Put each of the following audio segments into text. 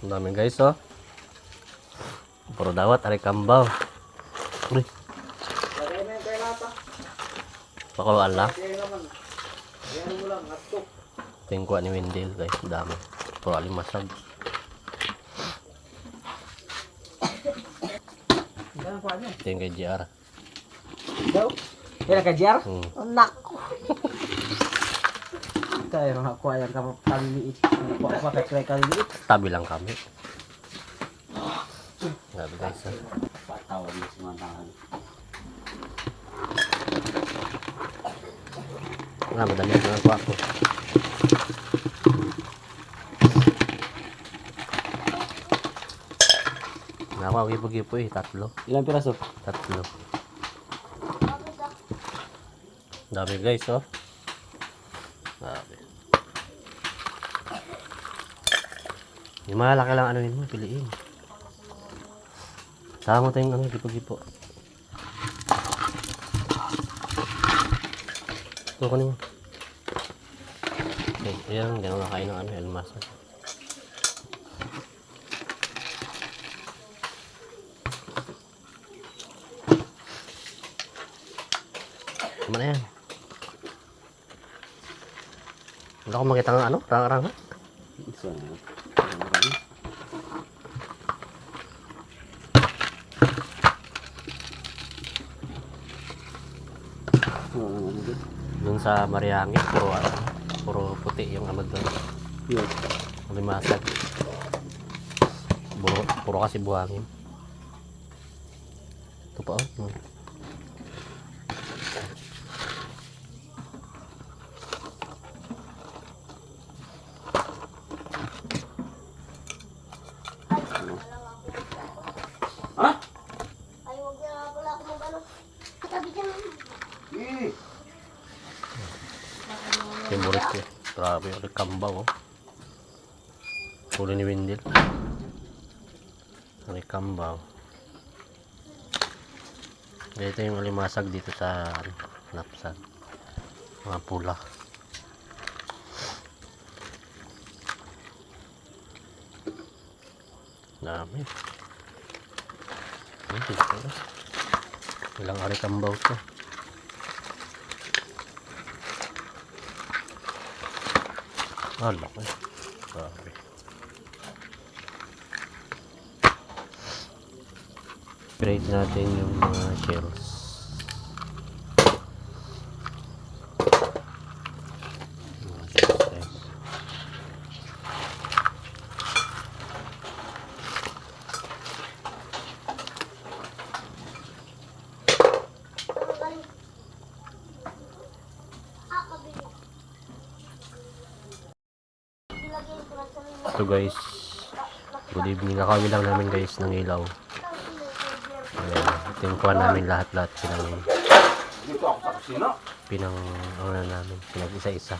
Ang dami guys, oh. Puro dawat, ari kambaw. Uy. Ito yung kuha ni Wendell guys, dami. Puro alimasag. Ito yung kay JR. Daw? Kaya ka JR? Hmm. Oh, naku. Kaya mga kuha ka kaliliit. Kuha pa kay kaliliit. Tabi lang kami. Grabe guys. Patawad mo si Mantangan. Nga, madali ang kuha ko. Ipo eh, tatlo. Ilang piraso? Tatlo. Dami guys, oh. Dami. Yung malaki lang ano yun mo, piliin. Sama mo tayong ano, gipo-gipo. Ito ko mo. Okay, ayan, ganun na kain ng ano, almasan. Tama na yan. Wala akong makita ng ano, rang-rang. Isa. Doon sa Mariangi, puro ano, puro puti yung amag doon. Yun. Limasag. Puro, puro kasi buhangin. Ito pa oh. Hmm. Ay, huwag na nga pala ako mag-ano. Katabi dyan. Eh. Favorite ko. Grabe, ulit kambaw oh. Huli ni Wendell. Ulit kambaw. Ito yung alimasag dito sa ano, napsan. Mga pula. Dami. Ano dito? Ilang ari kambaw to. Ah, laki. Grabe. Grade natin yung mga shells. Mga shells, guys. Ah, mabili. Ilagay ko Ito guys. Good evening. Nakawin lang namin guys ng ilaw. Ayan. Ito yung kuha namin. Pinang, ako sa kusina. pinang, ano na namin. Pinag isa-isa.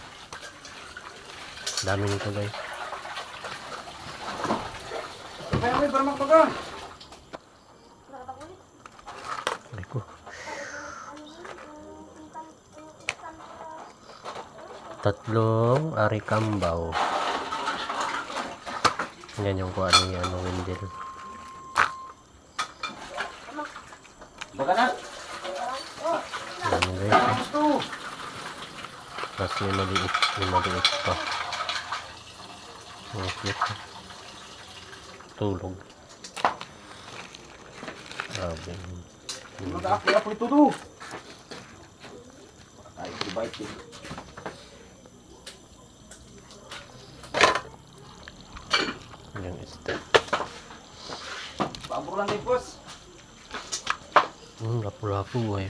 Dami nito guys. Ay ko. Tatlong arikambaw. Yan yung kuha ni ano, Wendell. Baga na. Yan guys. Tapos may maliit, may maliit pa. Cute. Tulog. Grabe. Mag-aapoy ako ito do. Ay, eh. Yung step. Pabor lang din, boss. Hmm, lapu-lapu eh.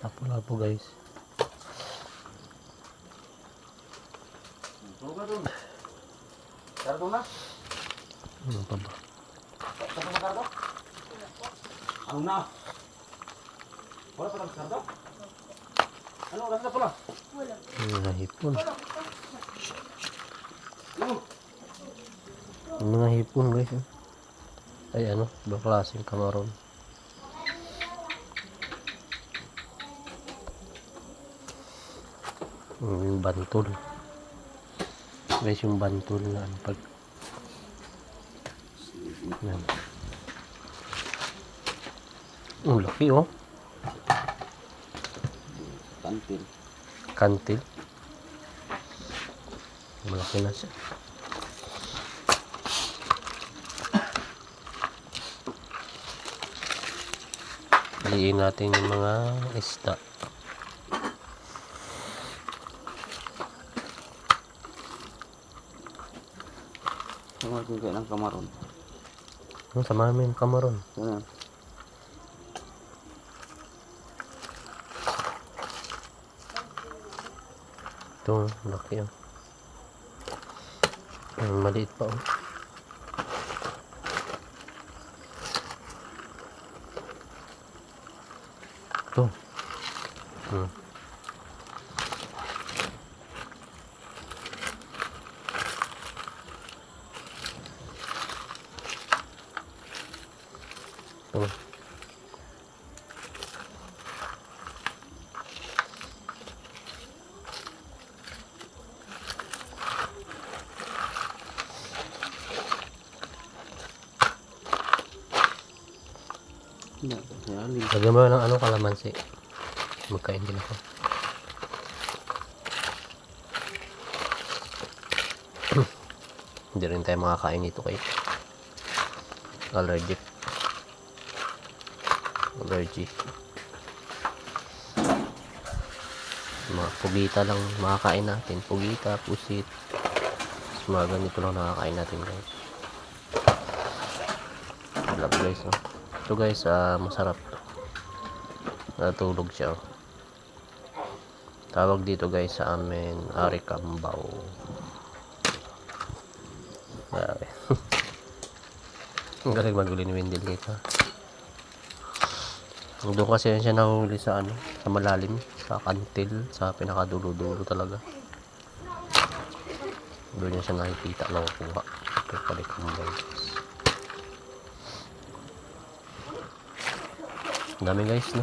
Lapu-lapu guys. Tulog na dun. Sardo na. Ano pa ba? Sa mga sardo? Ano na? Wala pa lang sardo? Ano, oras na pala? Yung mga hipon. Ano? Hipon guys. eh. Ay ano, ibang klaseng kamaron. Hmm, Yung bantol. Guys, yung bantol na ano, pag Yan. Ang laki oh. Kantil. Kantil. Malaki na siya. Piliin natin yung mga isda. Sama ko kayo ng kamaron. Ano sa mamin kamaron? Yan. Ito, laki oh. Ang maliit pa oh. Ito. Hmm. Ito. Yan. Yan. Lagyan mo ng ano kalamansi. Magkain din ako. Hindi rin tayo makakain nito kay allergic. Allergy. Mga pugita lang makakain natin. Pugita, pusit. Mas mga ganito lang nakakain natin guys. Sarap guys. Oh. Ito guys, ah, masarap to. Natulog siya. Tawag dito guys sa amin, Arikambaw. Grabe. Ang galing maguli ni Wendell dito. Doon kasi siya nahuli sa ano, sa malalim, sa kantil, sa pinakadulo-dulo talaga. Doon niya siya nakikita na kukuha. Ito pala. Ang dami guys, no?